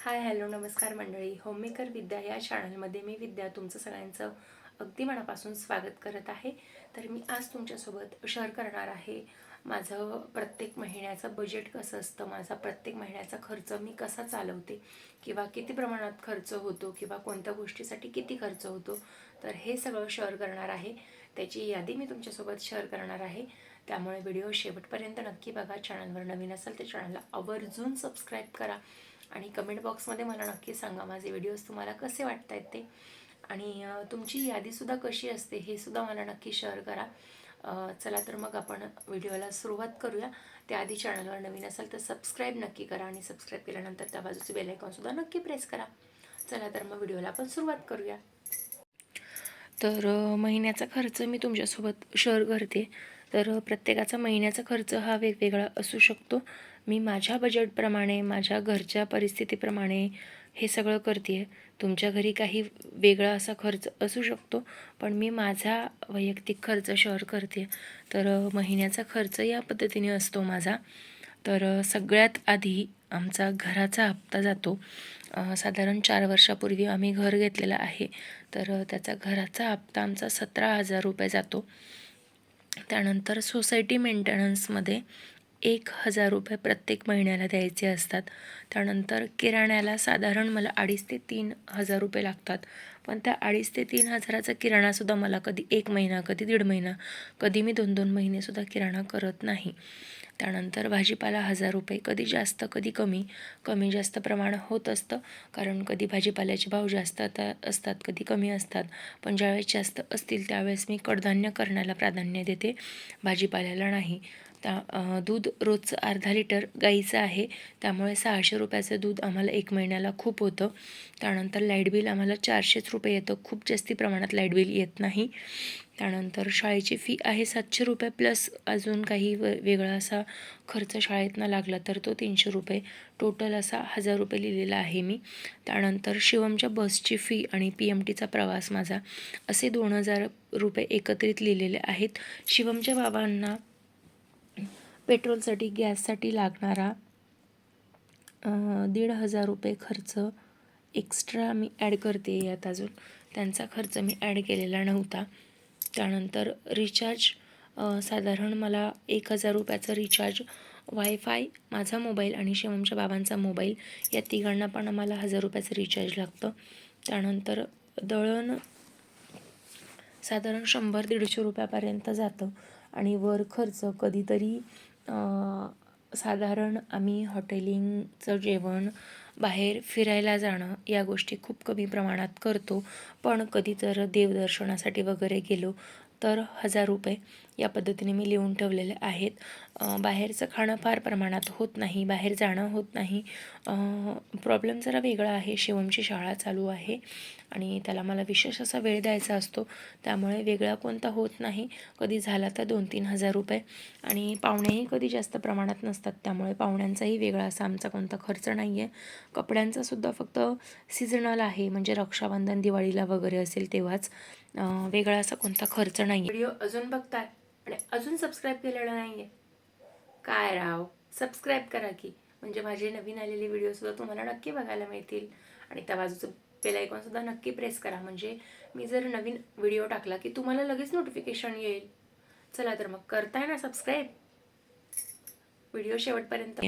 Hi hello नमस्कार मंडळी. Homemaker विद्या या चॅनलमध्ये मी विद्या तुमचं सगळ्यांचं अगदी मनापासून स्वागत करत आहे. तर मी आज तुमच्यासोबत शेअर करणार आहे माझं प्रत्येक महिन्याचं बजेट कसं असतं माझा प्रत्येक महिन्याचा खर्च मी कसा चालवते किंवा किती प्रमाणात खर्च होतो किंवा कोणत्या गोष्टीसाठी किती खर्च होतो तर हे सगळं शेअर करणार आहे. त्याची यादी मी तुमच्यासोबत शेअर करणार आहे. त्यामुळे व्हिडिओ शेवटपर्यंत नक्की बघा. चॅनलवर नवीन असेल तर चॅनलला आवर्जून सबस्क्राईब करा. आणि कमेंट बॉक्समध्ये मला नक्की सांगा माझे व्हिडिओज तुम्हाला कसे वाटत आहेत ते. आणि तुमची यादीसुद्धा कशी असते हे सुद्धा मला नक्की शेअर करा. चला तर मग आपण व्हिडिओला सुरुवात करूया. त्याआधी चॅनलवर नवीन असेल तर सबस्क्राईब नक्की करा आणि सबस्क्राईब केल्यानंतर त्या बाजूचे बेलायकॉनसुद्धा नक्की प्रेस करा. चला तर मग व्हिडिओला आपण सुरुवात करूया. तर महिन्याचा खर्च मी तुमच्यासोबत शेअर करते. तर प्रत्येकाचा महिन्याचा खर्च हा वेगवेगळा असू शकतो. मी माझ्या बजेटप्रमाणे माझ्या घरच्या परिस्थितीप्रमाणे हे सगळं करते. आहे तुमच्या घरी काही वेगळा असा खर्च असू शकतो पण मी माझा वैयक्तिक खर्च शेअर करते. तर महिन्याचा खर्च या पद्धतीने असतो माझा. तर सगळ्यात आधी आमचा घराचा हप्ता जातो. साधारण चार वर्षापूर्वी आम्ही घर घेतलेलं आहे. तर त्याचा घराचा हप्ता आमचा सतरा हजार रुपये जातो. त्यानंतर सोसायटी मेंटेनन्समध्ये एक हजार रुपये प्रत्येक महिन्याला द्यायचे असतात. त्यानंतर किराण्याला साधारण मला अडीच ते तीन हजार रुपये लागतात. पण त्या अडीच ते तीन हजाराचा किराणासुद्धा मला कधी एक महिना कधी दीड महिना कधी मी दोन दोन महिनेसुद्धा किराणा करत नाही. त्यानंतर भाजीपाला हजार रुपये. कधी जास्त कधी कमी. कमी जास्त प्रमाण होत असतं. कारण कधी भाजीपाल्याचे भाव जास्त आता असतात कधी कमी असतात. पण ज्यावेळेस जास्त असतील त्यावेळेस मी कडधान्य करण्याला प्राधान्य देते. भाजीपाल्याला नाही. त्या दूध रोजचं अर्धा लिटर गाईचं आहे. त्यामुळे सहाशे रुपयाचं दूध आम्हाला एक महिन्याला खूप होतं. त्यानंतर लाइट बिल आम्हाला चारशेच रुपये येतं. खूप जास्ती प्रमाणात लाइट बिल येत नाही. त्यानंतर शाळेची फी आहे सातशे रुपये प्लस अजून काही व वेगळा असा खर्च शाळेतनं लागला तर तो तीनशे रुपये. टोटल असा हजार रुपये लिहिलेला आहे मी. त्यानंतर शिवमच्या बसची फी आणि पी एम टीचा प्रवास माझा असे दोन हजार रुपये एकत्रित लिहिलेले आहेत. शिवमच्या बाबांना पेट्रोलसाठी गॅससाठी लागणारा दीड हजार रुपये खर्च एक्स्ट्रा मी ॲड करते यात अजून. त्यांचा खर्च मी ॲड केलेला नव्हता. त्यानंतर रिचार्ज साधारण मला एक हजार रुपयाचं रिचार्ज वायफाय माझा मोबाईल आणि शिवमच्या बाबांचा मोबाईल या तिघांना पण आम्हाला हजार रुपयाचं रिचार्ज लागतं. त्यानंतर दळण साधारण शंभर दीडशे रुपयापर्यंत जातं आणि वर खर्च कधीतरी साधारण आम्ही हॉटेलिंगचं जेवण बाहेर फिरायला जाणं या गोष्टी खूप कमी प्रमाणात करतो. पण कधी तर देवदर्शनासाठी वगैरे गेलो तर हजार रुपये या पद्धतीने मी लिहून ठेवलेले आहेत. बाहेरचं खाणं फार प्रमाणात होत नाही बाहेर जाणं होत नाही. प्रॉब्लेम जरा वेगळा आहे. शिवमची शाळा चालू आहे आणि त्याला मला विशेष असा वेळ द्यायचा असतो. त्यामुळे वेगळा कोणता होत नाही. कधी झाला तर दोन तीन हजार रुपये. आणि पाहुणेही कधी जास्त प्रमाणात नसतात. त्यामुळे पाहुण्यांचाही वेगळा असा आमचा कोणता खर्च नाही आहे कपड्यांचासुद्धा फक्त सीझनल आहे. म्हणजे रक्षाबंधन दिवाळीला वगैरे असेल तेव्हाच. वेगळा असा कोणता खर्च नाही व्हिडिओ अजून बघताय आणि अजून सबस्क्राईब केलेलं नाही आहे काय राव? सबस्क्राईब करा की. म्हणजे माझे नवीन आलेले व्हिडिओसुद्धा तुम्हाला नक्की बघायला मिळतील. आणि त्या बाजूचं बेल आयकॉनसुद्धा नक्की प्रेस करा. म्हणजे मी जर नवीन व्हिडिओ टाकला की तुम्हाला लगेच नोटिफिकेशन येईल. चला तर मग करताय ना सबस्क्राईब व्हिडिओ शेवटपर्यंत.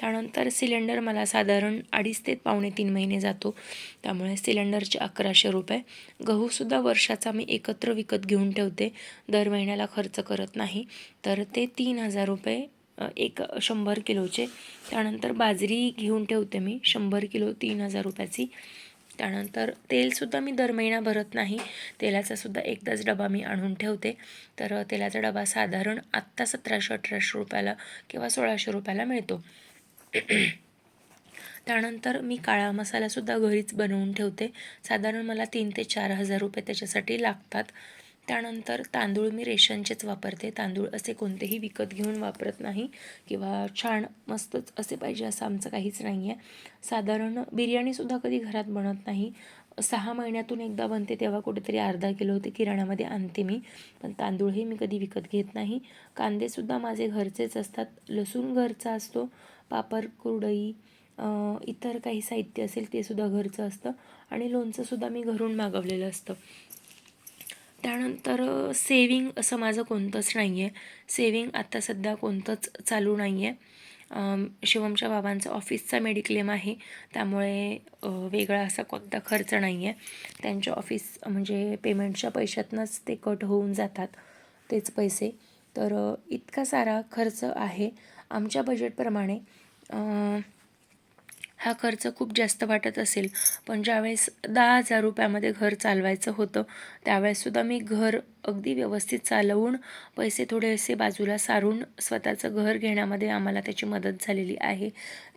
त्यानंतर सिलेंडर मला साधारण अडीच ते पावणे तीन महिने जातो. त्यामुळे सिलेंडरचे अकराशे रुपये. गहूसुद्धा वर्षाचा मी एकत्र विकत घेऊन ठेवते. दर महिन्याला खर्च करत नाही. तर ते तीन हजार रुपये एक शंभर किलोचे. त्यानंतर बाजरी घेऊन ठेवते मी. शंभर किलो तीन हजार रुपयाची. त्यानंतर तेलसुद्धा मी दर महिना भरत नाही. तेलाचासुद्धा एकदाच डबा मी आणून ठेवते. तर तेलाचा डबा साधारण आत्ता सतराशे अठराशे रुपयाला किंवा सोळाशे रुपयाला मिळतो. त्यानंतर मी काळा मसालासुद्धा घरीच बनवून ठेवते. साधारण मला तीन ते चार हजार रुपये त्याच्यासाठी लागतात. त्यानंतर तांदूळ मी रेशनचेच वापरते. तांदूळ असे कोणतेही विकत घेऊन वापरत नाही किंवा छान मस्तच असे पाहिजे असं आमचं काहीच नाही आहे साधारण बिर्याणीसुद्धा कधी घरात बनत नाही. सहा महिन्यातून एकदा बनते तेव्हा कुठेतरी अर्धा किलो ते किराणामध्ये आणते मी. पण तांदूळही मी कधी विकत घेत नाही. कांदेसुद्धा माझे घरचेच असतात. लसूण घरचा असतो. पापड कुरडई इतर काही साहित्य असेल ते सुद्धा घरचं असतं. आणि लोणचंसुद्धा मी घरून मागवलेलं असतं. त्यानंतर सेविंग असं माझं कोणतंच नाही आहे सेविंग आत्ता सध्या कोणतंच चालू नाही आहे शिवमच्या बाबांचा ऑफिसचा मेडिक्लेम आहे. त्यामुळे वेगळा असा कोणता खर्च नाही आहे त्यांच्या ऑफिस म्हणजे पेमेंटच्या पैशातनंच ते कट होऊन जातात तेच पैसे. तर इतका सारा खर्च आहे. आमच्या बजेटप्रमाणे हा खर्च खूप जास्त वाटत असेल. पण ज्यावेळेस दहा हजार रुपयामध्ये घर चालवायचं होतं त्यावेळेससुद्धा मी घर अगदी व्यवस्थित चालवून पैसे थोडेसे बाजूला सारून स्वतःचं घर घेण्यामध्ये आम्हाला त्याची मदत झालेली आहे.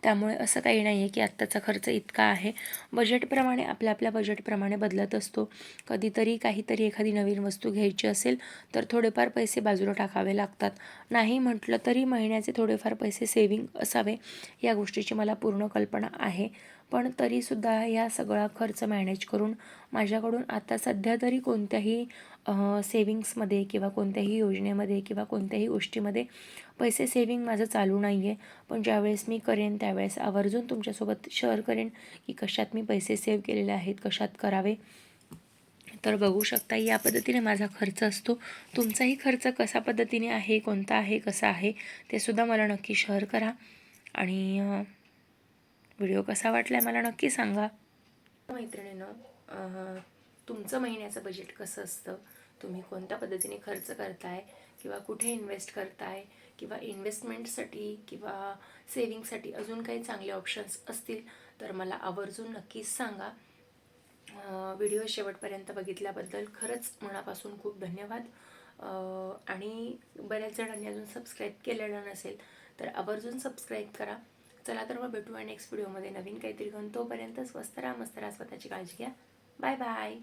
त्यामुळे असं काही नाही आहे की आत्ताचा खर्च इतका आहे. बजेटप्रमाणे आपल्या आपल्या बजेटप्रमाणे बदलत असतो. कधीतरी काहीतरी एखादी नवीन वस्तू घ्यायची असेल तर थोडेफार पैसे बाजूला टाकावे लागतात. नाही म्हटलं तरी महिन्याचे थोडेफार पैसे सेविंग असावे या गोष्टीची मला पूर्ण कल्पना आहे. पण तरीसुद्धा या सगळा खर्च मॅनेज करून माझ्याकडून आता सध्या तरी कोणत्याही सेविंग्समध्ये किंवा कोणत्याही योजनेमध्ये किंवा कोणत्याही गोष्टीमध्ये पैसे सेविंग माझं चालू नाही आहे पण ज्यावेळेस मी करेन त्यावेळेस आवर्जून तुमच्यासोबत शेअर करेन की कशात मी पैसे सेव्ह केलेले आहेत कशात करावे. तर बघू शकता या पद्धतीने माझा खर्च असतो. तुमचाही खर्च कसा पद्धतीने आहे कोणता आहे कसा आहे ते सुद्धा मला नक्की शेअर करा. आणि व्हिडिओ कसा वाटला मला नक्की सांगा. मैत्रिणीनं तुमचं महिन्याचं बजेट कसं असतं? तुम्ही कोणत्या पद्धतीने खर्च करताय किंवा कुठे इन्व्हेस्ट करताय किंवा इन्व्हेस्टमेंटसाठी किंवा सेविंगसाठी अजून काही चांगले ऑप्शन्स असतील तर मला आवर्जून नक्कीच सांगा. व्हिडिओ शेवटपर्यंत बघितल्याबद्दल खरंच मनापासून खूप धन्यवाद. आणि बऱ्याच जणांनी अजून सबस्क्राईब केलेलं नसेल तर आवर्जून सबस्क्राईब करा. चला तर मग भेटूया नेक्स्ट व्हिडिओमध्ये नवीन काहीतरी घेऊन तोपर्यंत स्वस्त राहा मस्त राहा स्वतःची काळजी घ्या. Bye bye